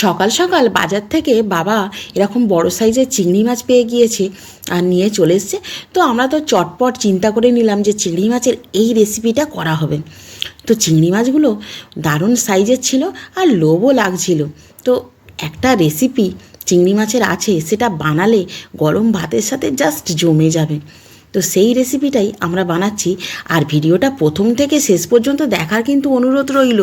সকাল সকাল বাজার থেকে বাবা এরকম বড় সাইজের চিংড়ি মাছ পেয়ে গিয়েছে আর নিয়ে চলে এসছে। তো আমরা তো চটপট চিন্তা করে নিলাম যে চিংড়ি মাছের এই রেসিপিটা করা হবে। তো চিংড়ি মাছগুলো দারুণ সাইজের ছিল আর লোভও লাগছিল। তো একটা রেসিপি চিংড়ি মাছের আছে, সেটা বানালে গরম ভাতের সাথে জাস্ট জমে যাবে। তো সেই রেসিপিটাই আমরা বানাচ্ছি। আর ভিডিওটা প্রথম থেকে শেষ পর্যন্ত দেখার কিন্তু অনুরোধ রইল।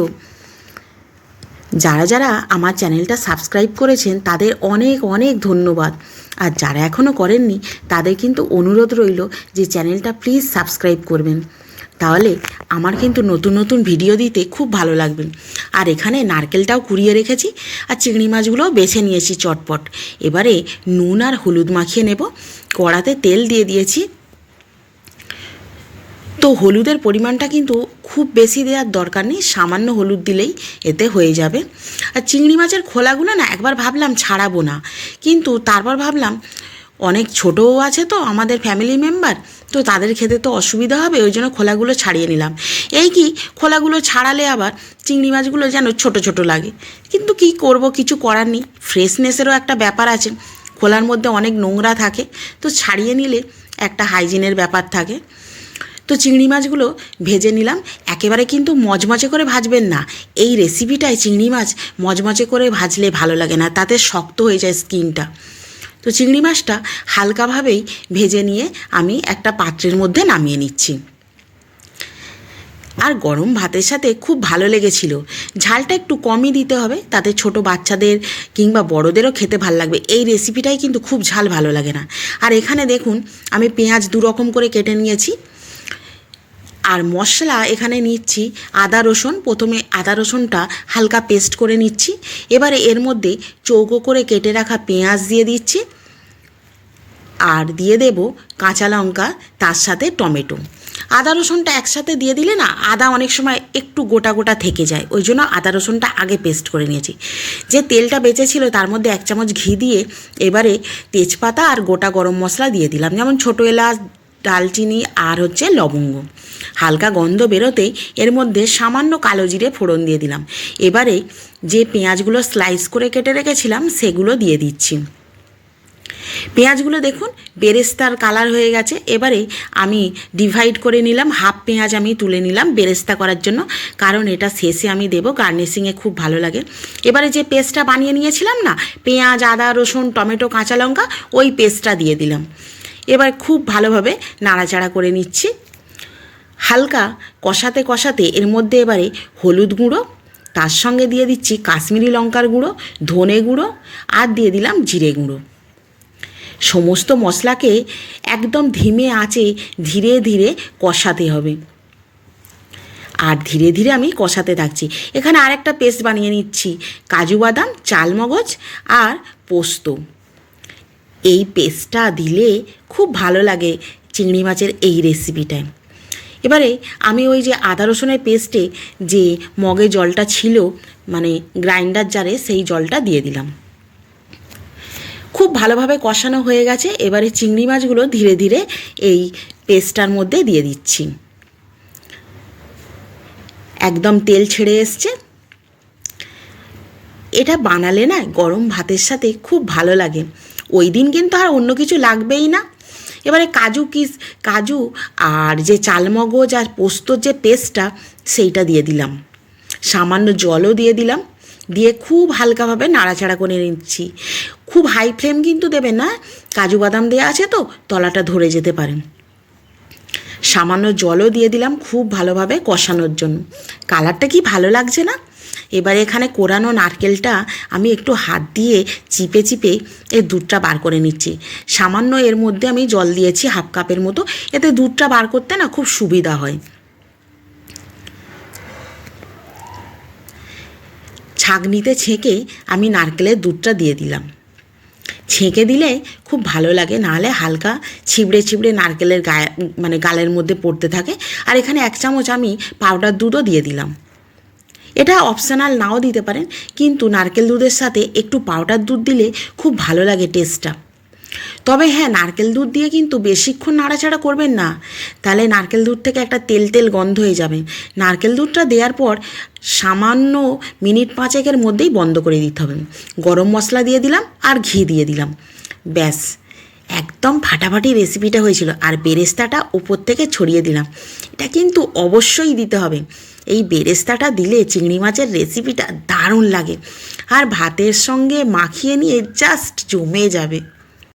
যারা যারা আমার চ্যানেলটা সাবস্ক্রাইব করেছেন, তাদের অনেক অনেক ধন্যবাদ। আর যারা এখনও করেননি, তাদের কিন্তু অনুরোধ রইল যে চ্যানেলটা প্লিজ সাবস্ক্রাইব করবেন। তাহলে আমার কিন্তু নতুন নতুন ভিডিও দিতে খুব ভালো লাগবে। আর এখানে নারকেলটাও কুড়িয়ে রেখেছি, আর চিংড়ি মাছগুলোও বেছে নিয়েছি চটপট। এবারে নুন আর হলুদ মাখিয়ে নেব। কড়াতে তেল দিয়ে দিয়েছি তো হলুদের পরিমাণটা কিন্তু খুব বেশি দেওয়ার দরকার নেই, সামান্য হলুদ দিলেই এতে হয়ে যাবে। আর চিংড়ি মাছের খোলাগুলো না একবার ভাবলাম ছাড়াবো না, কিন্তু তারপর ভাবলাম অনেক ছোটও আছে তো, আমাদের ফ্যামিলি মেম্বার তো তাদের খেতে তো অসুবিধা হবে, ওই জন্য খোলাগুলো ছাড়িয়ে নিলাম। এই কি, খোলাগুলো ছাড়ালে আবার চিংড়ি মাছগুলো যেন ছোট ছোট লাগে। কিন্তু কি করব, কিছু করার নেই ফ্রেশনেসেরও একটা ব্যাপার আছে, খোলার মধ্যে অনেক নোংরা থাকে, তো ছাড়িয়ে নিলে একটা হাইজিনের ব্যাপার থাকে। তো চিংড়ি মাছগুলো ভেজে নিলাম। একেবারে কিন্তু মজমজে করে ভাজবেন না। এই রেসিপিটায় চিংড়ি মাছ মজমজে করে ভাজলে ভালো লাগে না, তাতে শক্ত হয়ে যায় স্কিনটা তো চিংড়ি মাছটা হালকাভাবেই ভেজে নিয়ে আমি একটা পাত্রের মধ্যে নামিয়ে নিচ্ছি। আর গরম ভাতের সাথে খুব ভালো লেগেছিল। ঝালটা একটু কমই দিতে হবে, তাতে ছোট বাচ্চাদের কিংবা বড়দেরও খেতে ভালো লাগবে। এই রেসিপিটাই কিন্তু খুব ঝাল ভালো লাগে না। আর এখানে দেখুন, আমি পেঁয়াজ দু রকম করে কেটে নিয়েছি। আর মশলা এখানে নিচ্ছি আদা রসুন। প্রথমে আদা রসুনটা হালকা পেস্ট করে নিচ্ছি। এবারে এর মধ্যে চৌকো করে কেটে রাখা পেঁয়াজ দিয়ে দিচ্ছি। আর দিয়ে দেব কাঁচা লঙ্কা, তার সাথে টমেটো। আদা রসুনটা একসাথে দিয়ে দিলে না, আদা অনেক সময় একটু গোটা গোটা থেকে যায়। ওই জন্য আদা রসুনটা আগে পেস্ট করে নিয়েছি। যে তেলটা বেঁচেছিল তার মধ্যে এক চামচ ঘি দিয়ে এবারে তেজপাতা আর গোটা গরম মশলা দিয়ে দিলাম। যেমন ছোটো এলাচ দালচিনি আর হচ্ছে লবঙ্গ। হালকা গন্ধ বেরোতেই এর মধ্যে সামান্য কালো জিরে ফোড়ন দিয়ে দিলাম। এবারে যে পেঁয়াজগুলো স্লাইস করে কেটে রেখেছিলাম, সেগুলো দিয়ে দিচ্ছি। পেঁয়াজগুলো দেখুন, বেরেস্তার কালার হয়ে গেছে। এবারে আমি ডিভাইড করে নিলাম, হাফ পেঁয়াজ আমি তুলে নিলাম বেরেস্তা করার জন্য, কারণ এটা শেষে আমি দেবো গার্নিশিংয়ে খুব ভালো লাগে। এবারে যে পেস্টটা বানিয়ে নিয়েছিলাম না, পেঁয়াজ, আদা, রসুন, টমেটো, কাঁচা লঙ্কা, ওই পেস্টটা দিয়ে দিলাম। এবার খুব ভালোভাবে নাড়াচাড়া করে নিচ্ছি। হালকা কষাতে কষাতে এর মধ্যে এবারে হলুদ গুঁড়ো, তার সঙ্গে দিয়ে দিচ্ছি কাশ্মীরি লঙ্কার গুঁড়ো, ধনে গুঁড়ো আর দিয়ে দিলাম জিরে গুঁড়ো। সমস্ত মশলাকে একদম ধিমে আঁচে ধীরে ধীরে কষাতে হবে। আর ধীরে ধীরে আমি কষাতে থাকছি। এখানে আরেকটা পেস্ট বানিয়ে নিচ্ছি। কাজু বাদাম, চালমগজ আর পোস্ত। এই পেস্টটা দিলে খুব ভালো লাগে চিংড়ি মাছের এই রেসিপিটায় এবারে আমি ওই যে আদা রসুনের পেস্টে যে মগে জলটা ছিল মানে গ্রাইন্ডার জারে সেই জলটা দিয়ে দিলাম। খুব ভালোভাবে কষানো হয়ে গেছে, এবারে চিংড়ি মাছগুলো ধীরে ধীরে এই পেস্টটার মধ্যে দিয়ে দিচ্ছি। একদম তেল ছেড়ে এসছে। এটা বানালে না গরম ভাতের সাথে খুব ভালো লাগে। ওই দিন কিন্তু আর অন্য কিছু লাগবেই না। এবারে কাজু কিস, কাজু আর যে চালমগজ আর পোস্তর যে পেস্টটা, সেইটা দিয়ে দিলাম। সামান্য জলও দিয়ে দিলাম। দিয়ে খুব হালকাভাবে নাড়াচাড়া করে নিচ্ছি। খুব হাই ফ্লেম কিন্তু দেবেন না, কাজু বাদাম দেওয়া আছে তো, তলাটা ধরে যেতে পারেন। সামান্য জলও দিয়ে দিলাম খুব ভালোভাবে কষানোর জন্য। কালারটা কি ভালো লাগছে না? এবারে এখানে কোরানো নারকেলটা আমি একটু হাত দিয়ে চিপে চিপে এর দুধটা বার করে নিচ্ছি। সামান্য এর মধ্যে আমি জল দিয়েছি হাফ কাপের মতো, এতে দুধটা বার করতে না খুব সুবিধা হয়। ছাঁকনিতে ছেঁকে আমি নারকেলের দুধটা দিয়ে দিলাম। ছেঁকে দিলে খুব ভালো লাগে, নাহলে হালকা ছিবড়ে ছিবড়ে নারকেলের গায়ে মানে গালের মধ্যে পড়তে থাকে। আর এখানে এক চামচ আমি পাউডার দুধও দিয়ে দিলাম। এটা অপশনাল নাও দিতে পারেন, কিন্তু নারকেল দুধের সাথে একটু পাউডার দুধ দিলে খুব ভালো লাগে টেস্টটা তবে হ্যাঁ নারকেল দুধ দিয়ে কিন্তু বেশিক্ষণ নাড়াচাড়া করবেন না। তাহলে নারকেল দুধ থেকে একটা তেল তেল গন্ধ হয়ে যাবে। নারকেল দুধটা দেওয়ার পর সামান্য মিনিট পাঁচেকের মধ্যেই বন্ধ করে দিতে হবে। গরম মশলা দিয়ে দিলাম আর ঘি দিয়ে দিলাম। ব্যাস। একদম ফাটাফাটি রেসিপিটা হয়েছিল। আর বেরেস্তাটা উপর থেকে ছড়িয়ে দিলাম। এটা কিন্তু অবশ্যই দিতে হবে। এই বেরেস্তাটা দিলে চিংড়ি মাছের রেসিপিটা দারুণ লাগে। আর ভাতের সঙ্গে মাখিয়ে নিয়ে জাস্ট জমে যাবে।